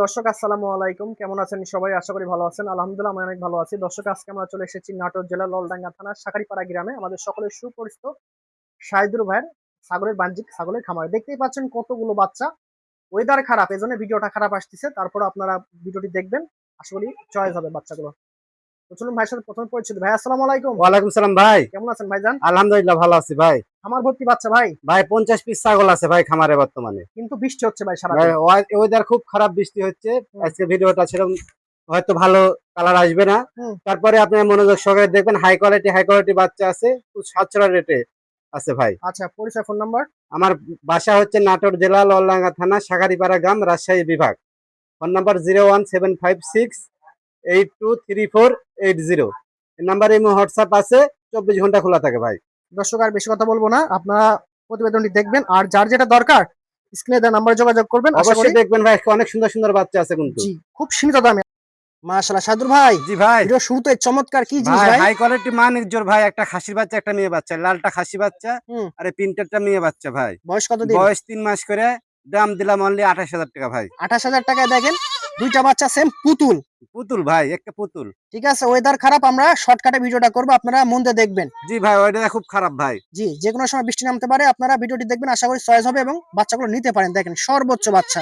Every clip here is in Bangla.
দর্শক, আসসালামু আলাইকুম। কেমন আছেন সবাই? আশা করি ভালো আছেন। আলহামদুলিল্লাহ, আমি অনেক ভালো আছি। দর্শক, আজকে আমরা চলে এসেছি নাটোর জেলার ললডাঙ্গা থানার সাকারিপাড়া গ্রামে। আমাদের সকলের সুপরিচিত শাহিদুর ভাইয়ের সাগরের বাণিজ্যিক ছাগলের খামার। দেখতেই পাচ্ছেন কতগুলো বাচ্চা। ওয়েদার খারাপ, এজন্য ভিডিওটা খারাপ আসতেছে। তারপর আপনারা ভিডিওটি দেখবেন। আশা করি চয়েস হবে বাচ্চাগুলো। তো চলুন ভাইয়ের সাথে প্রথম পরিচিত। ভাই আসসালামু আলাইকুম। ওয়ালাইকুম সালাম ভাই। কেমন আছেন ভাইজান? আলহামদুলিল্লাহ ভালো আছি ভাই। আমার ভর্তি বাচ্চা ভাই? ভাই পঞ্চাশ পিস ছাগল আছে ভাই খামারে বর্তমানে। কিন্তু বৃষ্টি হচ্ছে ভাই সারা ওয়েদার খুব খারাপ বৃষ্টি হচ্ছে। আজকে ভিডিওটা সেরকম হয়তো ভালো কালার আসবে না। তারপরে আপনার মনোযোগ সহকারে দেখবেন হাই কোয়ালিটি হাই কোয়ালিটি বাচ্চা আছে। খুব সাতশো রেটে আছে ভাই। আচ্ছা পরিচয় ফোন নাম্বার আমার বাসা হচ্ছে নাটোর জেলা ললডাঙ্গা থানা সাগারিপাড়া গ্রাম রাজশাহী বিভাগ। Phone number zero one seven five six eight two three four eight zero নাম্বারে হোয়াটসঅ্যাপ আছে চব্বিশ ঘণ্টা খোলা থাকে ভাই। দর্শক আর বেশি কথা বলব না আপনারা প্রতিবেদনটি দেখবেন আর যার যেটা দরকার স্ক্রিনে দেওয়া নাম্বার যোগাযোগ করবেন অবশ্যই দেখবেন ভাই অনেক সুন্দর সুন্দর বাচ্চা আছে কিন্তু। জি খুব সীমিত দামে। মাশাআল্লাহ সাদুর ভাই জি ভাই। ভিডিও শুরুতে চমৎকার কি জিনিস ভাই হাই কোয়ালিটি মানিক জোর ভাই একটা খাসির বাচ্চা একটা মেয়ে বাচ্চা লালটা খাসি বাচ্চা আর এই প্রিন্টারটা মেয়ে বাচ্চা ভাই। বয়স কত দিন? বয়স তিন মাস করে দাম দিলাম অনলি আঠাশ হাজার টাকা ভাই। আঠাশ হাজার টাকায় দেখেন দুইটা বাচ্চা সেম পুতুল। পুতুল ভাই একটা পুতুল। ঠিক আছে ওয়েদার খারাপ আমরা শর্টকাটে ভিডিওটা করব আপনারা মন দিয়ে দেখবেন। জি ভাই ওইটা খুব খারাপ ভাই। জি যে কোনো সময় বৃষ্টি নামতে পারে আপনারা ভিডিওটি দেখবেন আশা করি চয়েস হবে এবং বাচ্চাগুলো নিতে পারেন। দেখেন সর্বোচ্চ বাচ্চা।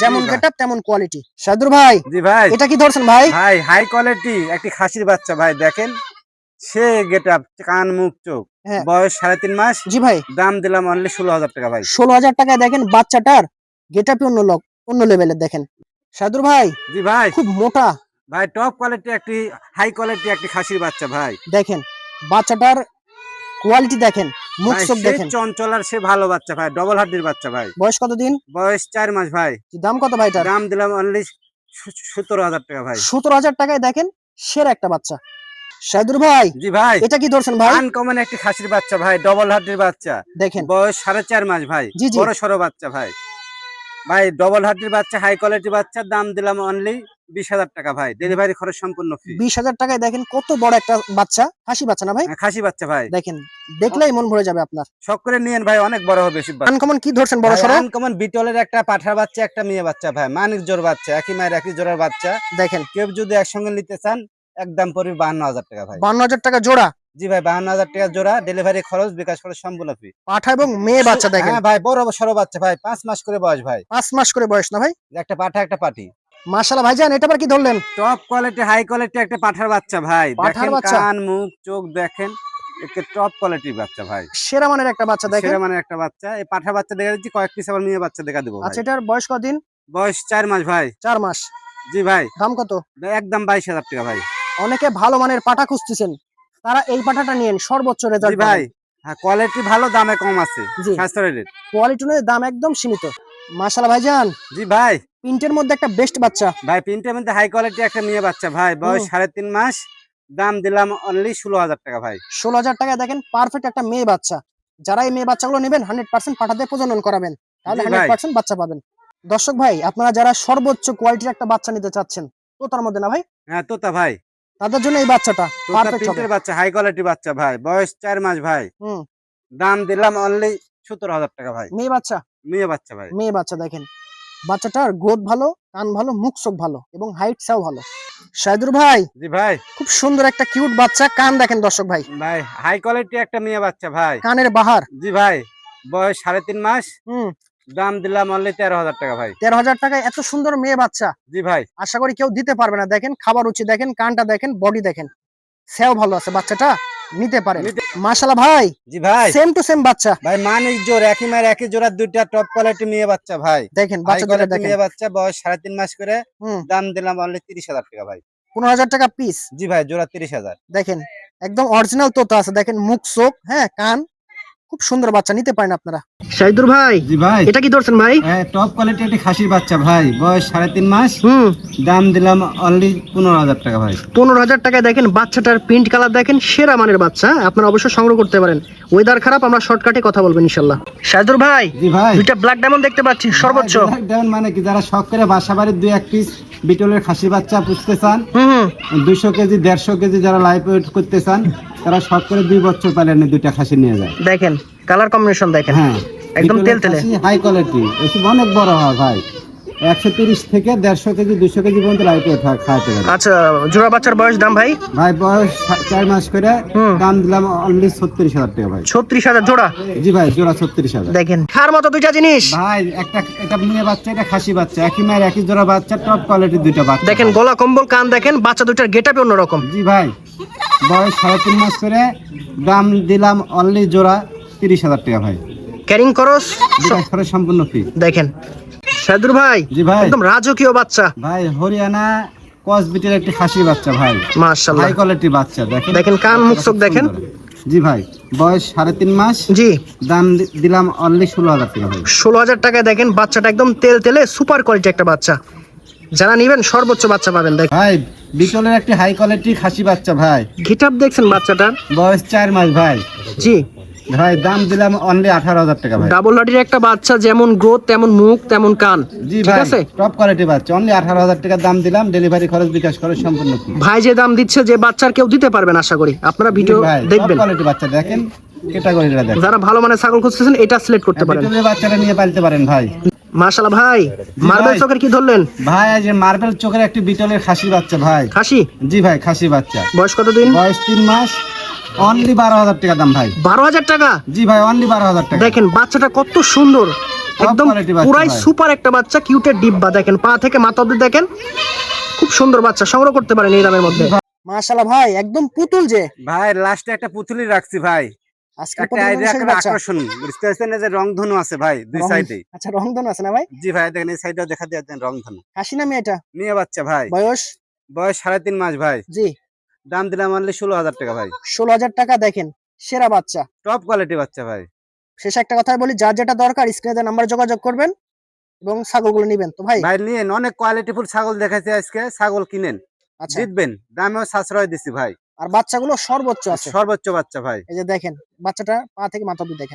যেমন। গেটআপ তেমন কোয়ালিটি সাদুর ভাই জি ভাই। এটা কি ধরছেন ভাই? ভাই হাই কোয়ালিটি একটি খাসির বাচ্চা ভাই দেখেন। সে গেট আপ কান মুখ চোখ। হ্যাঁ। বয়স সাড়ে তিন মাস। জি ভাই। দাম দিলাম অনলি ষোলো হাজার টাকা ভাই। ষোলো হাজার টাকায় দেখেন বাচ্চাটার গেটআপই অন্য লোক অন্য লেভেলের দেখেন। সাদুর ভাই? জি ভাই। খুব মোটা। ভাই টপ কোয়ালিটি একটি হাই কোয়ালিটি একটি খাসির বাচ্চা ভাই। দেখেন বাচ্চাটার কোয়ালিটি দেখেন মুখ ভাই, চোখ সে দেখেন। চঞ্চল আর সে ভালো বাচ্চা ভাই ডবল হাড্ডির বাচ্চা ভাই। বয়স কত দিন? বয়স চার মাস ভাই। দাম কত ভাই দাম দিলাম অনলি সতেরো হাজার টাকা ভাই। সতেরো হাজার টাকায় দেখেন সেরা একটা বাচ্চা। ভাই জি ভাই। এটা কি ধরছেন ভাই? আনকমন একটি খাসির বাচ্চা ভাই ডবল হাড্ডির বাচ্চা। দেখেন। বয়স সাড়ে চার মাস ভাই। বড় সড়ো বাচ্চা ভাই। ভাই ডবল হাড্ডির বাচ্চা হাই কোয়ালিটি বাচ্চা দাম দিলাম অনলি বিশ হাজার টাকা ভাই। ডেলিভারি খরচ সম্পূর্ণ বিশ হাজার টাকায় দেখেন কত বড় একটা বাচ্চা। খাসি বাচ্চা না ভাই? খাসি বাচ্চা ভাই। দেখেন দেখলেই মন ভরে যাবে আপনার। শখ করে নিয়েন ভাই অনেক বড় হবে আনকমন কি ধরছেন বড় সড়ো? আনকমন বিটলের একটা পাঠার বাচ্চা একটা মেয়ে বাচ্চা ভাই। মানিক জোর বাচ্চা একই মায়ের একই জোড়ার বাচ্চা। দেখেন। কেউ যদি একসঙ্গে নিতে চান একদম পড়বে বাহান্ন হাজার টাকা ভাই। বান্ন হাজার টাকা জোড়া। জি ভাই বাহান্ন হাজার টাকা জোড়া ডেলিভারি খরচ বিকাশ খরচ সম্পূর্ণ ফ্রি পাঠা এবং মেয়ে বাচ্চা দেখেন। হ্যাঁ ভাই বড় সরো বাচ্চা ভাই পাঁচ মাস করে বয়স ভাই। পাঁচ মাস করে বয়স না ভাই? একটা পাঠা একটা পাটি। মাশাল্লাহ ভাইজান এটা আবার কি ধরলেন? টপ কোয়ালিটি হাই কোয়ালিটি একটা পাঠার বাচ্চা ভাই। পাঁঠার দেখেন বাচ্চা? কান মুখ চোখ দেখেন একটা টপ কোয়ালিটির বাচ্চা ভাই। সেরা মানের একটা বাচ্চা দেখেন। সেরা মানে একটা বাচ্চা। এই পাঠার বাচ্চা দেখা দিচ্ছি কয়েক পিস আবার মেয়ে বাচ্চা দেখা দেবো আচ্ছা ভাই। এটার বয়স কদিন? বয়স চার মাস ভাই। চার মাস। জি ভাই। দাম কত? একদম বাইশ হাজার টাকা ভাই। অনেকে ভালো মানের পাঠা খুঁজতেছেন। তারা এই পাঠাটা নিয়েন সর্বোচ্চ রেজাল্ট ভাই। হ্যাঁ কোয়ালিটি ভালো দামে কম আছে। কোয়ালিটি অনুযায়ী দাম একদম সীমিত। মাশাল্লাহ ভাইজান। জি ভাই। প্রিন্টের মধ্যে একটা বেস্ট বাচ্চা। ভাই প্রিন্টের মধ্যে হাই কোয়ালিটি একটা মেয়ে বাচ্চা। ভাই বয়স। সাড়ে তিন মাস দাম দিলাম অনলি ষোলো হাজার টাকা ভাই। ষোলো হাজার টাকায় দেখেন পারফেক্ট একটা মেয়ে বাচ্চা। যারা এই মেয়ে বাচ্চাগুলো নেবেন হান্ড্রেড পার্সেন্ট পাঠাতে প্রজনন করাবেন। তাহলে হান্ড্রেড। পার্সেন্ট বাচ্চা পাবেন। দর্শক ভাই আপনারা যারা সর্বোচ্চ কোয়ালিটির একটা বাচ্চা নিতে চাচ্ছেন তো তার মধ্যে না ভাই? হ্যাঁ তোতা ভাই। তাদের জন্য এই বাচ্চাটা পারফেক্ট হবে। বাচ্চা হাই কোয়ালিটি বাচ্চা ভাই। বয়স চার মাস ভাই। হুম। দাম দিলাম অনলি সতেরো হাজার টাকা ভাই। মেয়ে বাচ্চা? মেয়ে বাচ্চা ভাই। মেয়ে বাচ্চা দেখেন। বাচ্চাটার গ্রোথ ভালো কান ভালো মুখ চোখ ভালো এবং হাইট সাও ভালো। সাইদুর ভাই জি ভাই। খুব সুন্দর একটা কিউট বাচ্চা কান দেখেন দর্শক ভাই। ভাই হাই কোয়ালিটি একটা মেয়ে বাচ্চা ভাই। কানের বাহার। জি ভাই বয়স সাড়ে তিন মাস। হুম। দাম দিলাম অনলি তেরো হাজার টাকা ভাই। তেরো হাজার টাকায় এত সুন্দর মেয়ে বাচ্চা। জি ভাই। আশা করি কেউ দিতে পারবে না। দেখেন খাবার রুচি দেখেন কানটা দেখেন বডি দেখেন। সেও ভালো আছে বাচ্চাটা নিতে পারেন মাশাল্লাহ ভাই জি ভাই। সেম টু সেম বাচ্চা। ভাই মানিক জোর একই মায়ের একই জোড়া দুইটা টপ কোয়ালিটি মেয়ে বাচ্চা ভাই। দেখেন বাচ্চা দুটো দেখেন। মেয়ে বাচ্চা বয়স সাড়ে তিন মাস করে। দাম দিলাম অনলি তিরিশ হাজার টাকা ভাই। পনেরো হাজার টাকা পিস জি ভাই জোড়া তিরিশ হাজার। দেখেন একদম অরিজিনাল তোতা আছে। দেখেন মুখ চোখ হ্যাঁ কান। খুব সুন্দর বাচ্চা নিতে পারেন আপনারা। শাহিদুর ভাই জি ভাই। এটা কি ধরছেন ভাই? টপ কোয়ালিটি একটি খাসির বাচ্চা ভাই। বয়স সাড়ে তিন মাস। হুম। দাম দিলাম অনলি পনেরো হাজার টাকা ভাই। পনেরো হাজার টাকায় দেখেন বাচ্চাটার প্রিন্ট কালার দেখেন সেরা মানের বাচ্চা। আপনারা অবশ্যই সংগ্রহ করতে পারেন। ওয়েদার খারাপ আমরা শর্টকাটে কথা ইনশাল্লাহ। শাহিদুর ভাই জি ভাই। দুইটা ব্ল্যাক ডায়মন্ড দেখতে পাচ্ছি সর্বোচ্চ। ডাউন মানে কি যারা শখ করে বাসা বাড়ির দুই এক পিস বিটলের খাসি বাচ্চা পুষতে চান দুশো কেজি দেড়শো কেজি যারা লাইফ ওয়েট করতে চান তারা শখ করে দুই বছর পালেন দুইটা খাসি নিয়ে যায়। দেখেন কালার কম্বিনেশন দেখেন। হ্যাঁ। একদম তেলতেলে। হাই কোয়ালিটি এসব অনেক বড় হয় ভাই। একশো তিরিশ থেকে দেড়শো কেজি দুশো কেজি পর্যন্ত লাইফে খাওয়াতে পারে আচ্ছা জোড়া বাচ্চার বয়স দাম ভাই? ভাই বয়স চার মাস করে দাম দিলাম অনলি ছত্রিশ হাজার টাকা ভাই। ছত্রিশ হাজার জোড়া? জি ভাই জোড়া ছত্রিশ হাজার। দেখেন খার মতো দুইটা জিনিস। ভাই একটা এটা মেয়ে বাচ্চা এটা খাসি বাচ্চা। একই মায়ের একই জোড়া বাচ্চা টপ কোয়ালিটির দুইটা বাচ্চা। দেখেন গলা কম্বল কান দেখেন বাচ্চা দুইটার গেটাপে অন্যরকম। জি ভাই বয়স সাড়ে তিন মাস করে দাম দিলাম অনলি জোড়া তিরিশ হাজার টাকা ভাই। ক্যারিং করস বিকাশ করে সম্পূর্ণ ফ্রি দেখেন। সাদুর ভাই জি ভাই। একদম রাজকীয় বাচ্চা। ভাই হরিয়ানা কস বিটের একটি খাসি বাচ্চা ভাই। মাশাআল্লাহ। হাই কোয়ালিটি বাচ্চা দেখেন। দেখেন কান মুখ চোখ দেখেন। জি ভাই বয়স সাড়ে তিন মাস। জি। দাম দিলাম অনলি ষোলো হাজার টাকা ভাই। ষোলো হাজার টাকায় দেখেন বাচ্চাটা একদম তেল তেলে সুপার কোয়ালিটি একটা বাচ্চা। যারা নিবেন সর্বোচ্চ বাচ্চা পাবেন দেখেন। ভাই বিটলের একটি হাই কোয়ালিটি খাসি বাচ্চা ভাই। গিটাপ দেখছেন বাচ্চাটার? বয়স চার মাস ভাই। জি। ভাই দাম দিলাম অনলি আঠারো হাজার টাকা ভাই। ডাবল লাটির একটা বাচ্চা যেমন গ্রোথ তেমন মুখ তেমন কান। জি ঠিক ভাই আছে? টপ কোয়ালিটি বাচ্চা অনলি আঠারো হাজার টাকা দাম দিলাম ডেলিভারি খরচ বিকাশ করে সম্পূর্ণ ভাই যে দাম দিচ্ছে যে বাচ্চার কেউ দিতে পারবেন আশা করি। আপনারা ভিডিও ভাই টপ দেখবেন। কোয়ালিটি বাচ্চা দেখেন ক্যাটাগরিটা দেখেন। যারা ভালো মানের ছাগল খুঁজতেছেন এটা সিলেক্ট করতে পারেন। বাচ্চাটা নিয়ে পালতে পারেন ভাই। মাশাআল্লাহ ভাই মার্বেল ভাই। চকের কি ধরলেন? ভাই আজ মার্বেল চোখের একটি বিটলের খাসি বাচ্চা ভাই। খাসি? জি ভাই খাসি বাচ্চা। বয়স কত দিন বয়স তিন মাস। অনলি বারো হাজার টাকা দাম ভাই। বারো হাজার টাকা? জি ভাই অনলি বারো হাজার টাকা। দেখেন বাচ্চাটা কত সুন্দর। একদম পুরাই সুপার একটা বাচ্চা কিউটের ডিব্বা দেখেন পা থেকে মাথা অব্দি দেখেন। খুব সুন্দর বাচ্চা সংগ্রহ করতে পারেন এই দামের মধ্যে। মাশাআল্লাহ ভাই একদম পুতুল যে। ভাই লাস্টে একটা পুতুলই রাখছি ভাই। আকর্ষণ বুঝতে পারছেন যে রংধনু আছে ভাই দুই সাইডে আচ্ছা রংধন আছে না ভাই? জি ভাই দেখেন এই সাইডেও দেখা দিয়ে দেন রংধনু। হাসি না মেয়েটা? মেয়ে বাচ্চা ভাই। বয়স? বয়স সাড়ে তিন মাস ভাই। জি। দাম দিলাম অনলি ষোলো হাজার টাকা ভাই। ষোলো হাজার টাকা দেখেন সেরা বাচ্চা। টপ কোয়ালিটি বাচ্চা ভাই। শেষ একটা কথা বলি যার যেটা দরকার স্ক্রিনে নাম্বার যোগাযোগ করবেন এবং ছাগলগুলো নিবেন। তো ভাই ভাই নিয়েন অনেক কোয়ালিটিফুল ছাগল দেখাইছে আজকে ছাগল কিনেন। আচ্ছা। জিতবেন দামেও সাশ্রয় দিছি ভাই। আর বাচ্চাগুলো সর্বোচ্চ আছে। সর্বোচ্চ বাচ্চা ভাই। এই যে দেখেন বাচ্চাটা পা থেকে মাথা অব্দি দেখেন।